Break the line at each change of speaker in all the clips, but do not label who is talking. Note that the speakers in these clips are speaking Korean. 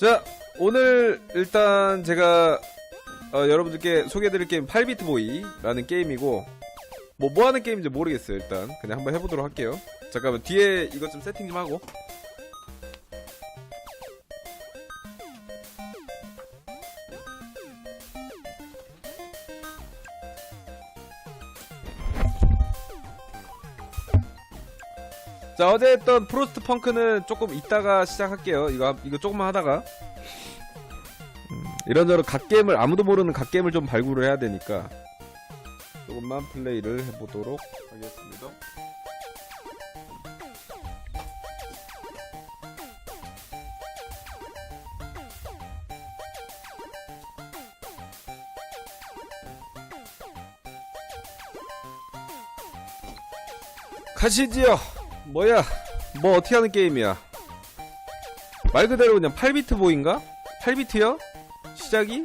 자, 오늘 일단 제가 어, 여러분들께 소개해드릴 게임 8비트 보이라는 게임이고 뭐 뭐 하는 게임인지 모르겠어요. 일단 그냥 한번 해보도록 할게요. 잠깐만 뒤에 이것 좀 세팅 좀 하고. 자 어제 했던 프로스트 펑크는 조금 이따가 시작할게요. 이거 이거 조금만 하다가 음, 이런저런 갓게임을 아무도 모르는 갓게임을 좀 발굴을 해야 되니까 조금만 플레이를 해보도록 하겠습니다. 가시지요. 뭐야? 뭐 어떻게 하는 게임이야? 말 그대로 그냥 8비트 보인가? 8비트요? 시작이?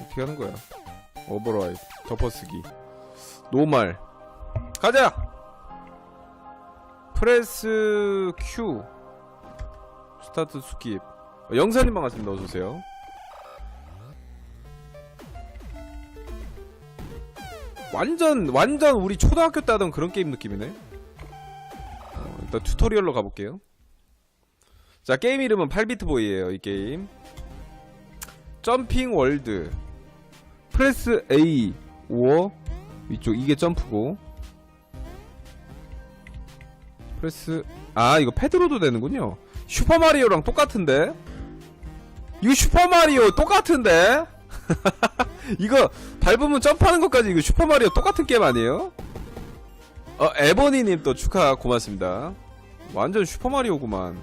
어떻게 하는 거야? 오버라이드, 덮어쓰기, 노말, 가자! 프레스 Q, 스타트 스킵. 어, 영사님 반갑습니다. 어서오세요. 완전, 완전 우리 초등학교 때 하던 그런 게임 느낌이네. 어, 일단 튜토리얼로 가볼게요. 자, 게임 이름은 8비트 보이에요, 이 게임. 점핑 월드. 프레스 A, 오어, 위쪽, 이게 점프고. 프레스, 아, 이거 패드로도 되는군요. 슈퍼마리오랑 똑같은데? 이거 슈퍼마리오 똑같은데? 이거 밟으면 점프하는 것까지 이거 슈퍼마리오 똑같은 게임 아니에요? 어, 에버니님 또 축하 고맙습니다. 완전 슈퍼마리오구만.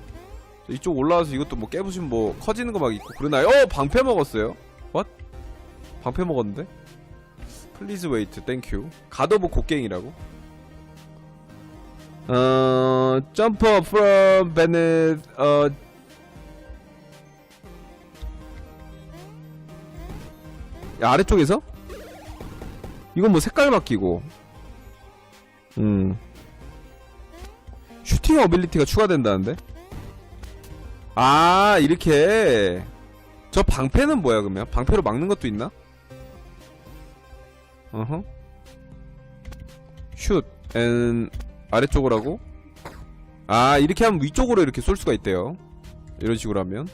저 이쪽 올라와서 이것도 뭐 깨부시면 뭐 커지는 거 막 있고 그러나요? 어, 방패 먹었어요? What? 방패 먹었는데? 플리즈 웨이트, 땡큐. 가더브 곡괭이라고? 어, 점퍼 from 베넷, 어, 야, 아래쪽에서? 이건 뭐 색깔 바뀌고. 음. 슈팅 어빌리티가 추가된다는데? 아, 이렇게. 저 방패는 뭐야, 그러면? 방패로 막는 것도 있나? 어허. 슛, 앤, 아래쪽으로 하고. 아, 이렇게 하면 위쪽으로 이렇게 쏠 수가 있대요. 이런 식으로 하면.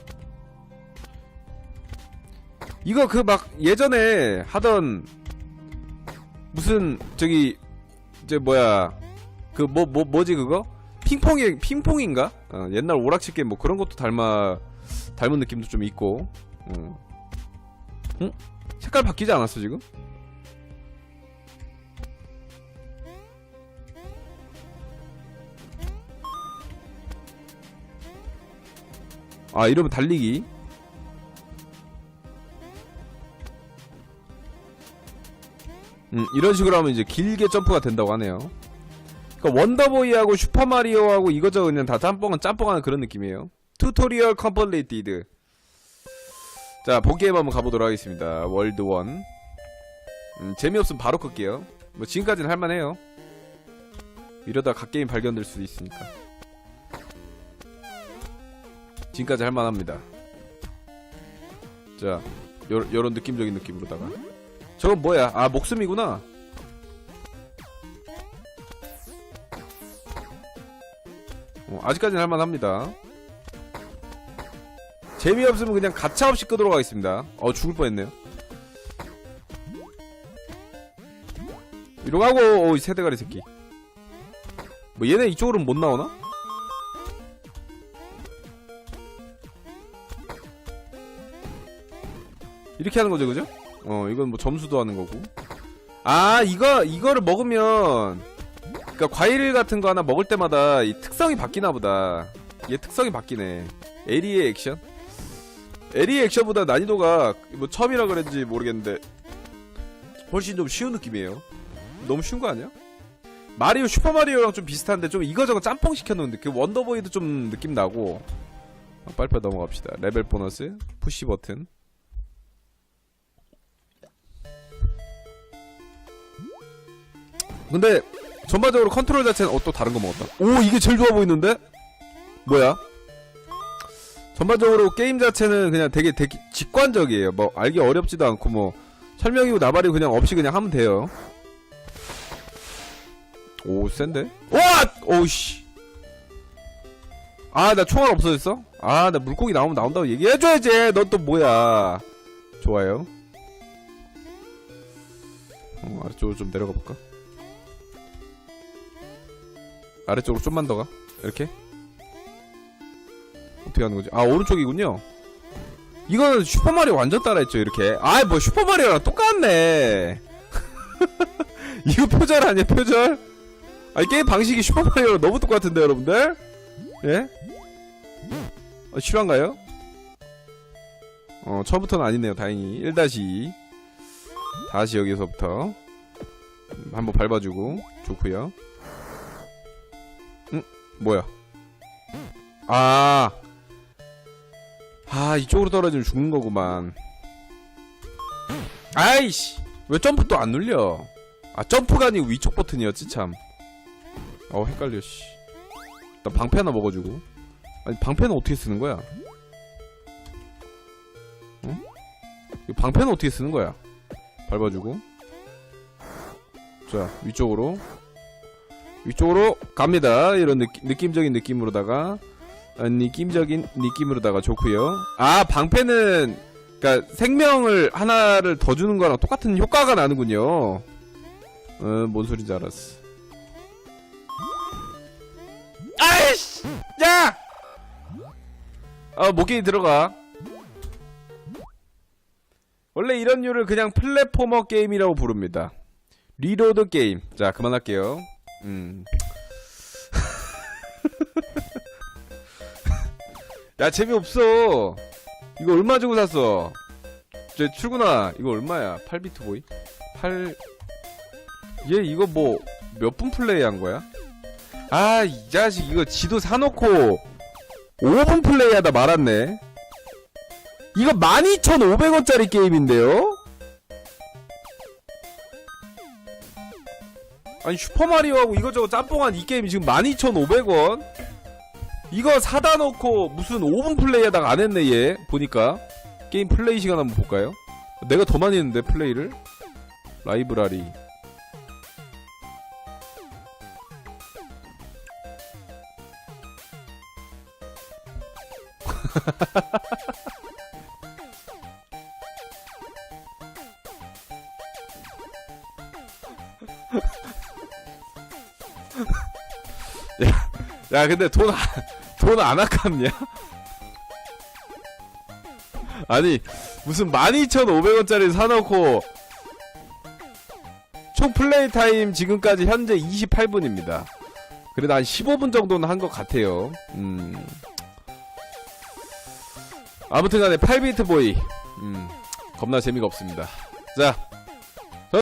이거 그 막 예전에 하던 무슨 저기 이제 뭐야 그 뭐 뭐 뭐, 지 그거 핑퐁이 핑퐁인가 어, 옛날 오락실 게임 뭐 그런 것도 닮아 닮은 느낌도 좀 있고 어. 응? 색깔 바뀌지 않았어 지금? 아 이러면 달리기 음, 이런 식으로 하면 이제 길게 점프가 된다고 하네요. 그러니까 원더보이하고 슈퍼마리오하고 이거저거 그냥 다 짬뽕은 짬뽕하는 그런 느낌이에요. 튜토리얼 컴플리티드. 자, 본게임 한번 가보도록 하겠습니다. 월드 원. 음, 재미없으면 바로 끌게요. 뭐 지금까지는 할만해요. 이러다 갓게임 발견될 수도 있으니까. 지금까지 할만합니다. 자, 요, 요런 느낌적인 느낌으로다가. 저건 뭐야? 아 목숨이구나. 어, 아직까지는 할만합니다. 재미없으면 그냥 가차없이 끄도록 하겠습니다. 어 죽을 뻔했네요. 이러고 하고 어, 이 세대가리 새끼. 뭐 얘네 이쪽으로는 못 나오나? 이렇게 하는 거죠, 그죠? 어, 이건 뭐 점수도 하는 거고. 아, 이거, 이거를 먹으면, 그니까 과일 같은 거 하나 먹을 때마다 이 특성이 바뀌나 보다. 얘 특성이 바뀌네. 에리의 액션? 에리의 액션보다 난이도가 뭐 처음이라 그랬는지 모르겠는데, 훨씬 좀 쉬운 느낌이에요. 너무 쉬운 거 아니야? 마리오, 슈퍼마리오랑 좀 비슷한데 좀 이거저거 짬뽕 시켜놓은 느낌. 원더보이도 좀 느낌 나고. 아, 빨리빨리 넘어갑시다. 레벨 보너스, 푸시 버튼. 근데 전반적으로 컨트롤 자체는 어 또 다른 거 먹었다. 오 이게 제일 좋아 보이는데? 뭐야? 전반적으로 게임 자체는 그냥 되게, 되게 직관적이에요. 뭐 알기 어렵지도 않고 뭐 설명이고 나발이고 그냥 없이 그냥 하면 돼요. 오 센데? 와! 오우씨. 아 나 총알 없어졌어? 아 나 물고기 나오면 나온다고 얘기해줘야지. 넌 또 뭐야? 좋아요. 어, 아래쪽으로 좀 내려가 볼까? 아래쪽으로 좀만 더 가. 이렇게. 어떻게 하는 거지? 아 오른쪽이군요. 이거는 슈퍼마리오 완전 따라했죠 이렇게. 아이 뭐 슈퍼마리오랑 똑같네. 이거 표절 아니야 표절? 아니 게임 방식이 슈퍼마리오랑 너무 똑같은데 여러분들? 예? 어, 실화인가요? 어 처음부터는 아니네요 다행히 1-2 다시 여기서부터 음, 한번 밟아주고 좋고요 응? 뭐야 아 아, 이쪽으로 떨어지면 죽는 거구만. 아이씨! 왜 점프 또 안 눌려? 아, 점프가 아니고 위쪽 버튼이었지, 참. 어, 헷갈려, 씨. 일단 방패 하나 먹어주고. 아니, 방패는 어떻게 쓰는 거야? 응? 이 방패는 어떻게 쓰는 거야? 밟아주고. 자, 위쪽으로. 위쪽으로 갑니다. 이런 느낌, 느낌적인 느낌으로다가. 어, 느낌적인 느낌으로다가 좋고요. 아 방패는 그러니까 생명을 하나를 더 주는 거랑 똑같은 효과가 나는군요. 어 뭔 소리인지 알았어. 아이씨, 야! 어 목이 들어가. 원래 이런 류를 그냥 플랫포머 게임이라고 부릅니다. 리로드 게임. 자 그만할게요. 음. 야 재미없어 이거 얼마 주고 샀어 저 출근아 이거 얼마야 8비트 보이 8... 얘 이거 뭐 몇 분 플레이 한 거야? 아 이 자식 이거 지도 사놓고 5분 플레이 하다 말았네 이거 12,500원짜리 게임인데요? 아니 슈퍼마리오하고 이거저거 짬뽕한 이 게임이 지금 12,500원? 이거 사다 놓고 무슨 5분 플레이 하다가 안 했네 얘 보니까 게임 플레이 시간 한번 볼까요? 내가 더 많이 했는데 플레이를 라이브라리 야 근데 돈 돈 안 아깝냐? 아니 무슨 12,500원짜리 사놓고 총 플레이 타임 지금까지 현재 28분입니다. 그래도 한 15분 정도는 한 것 같아요. 음. 아무튼 간에 8비트 보이 음, 겁나 재미가 없습니다. 자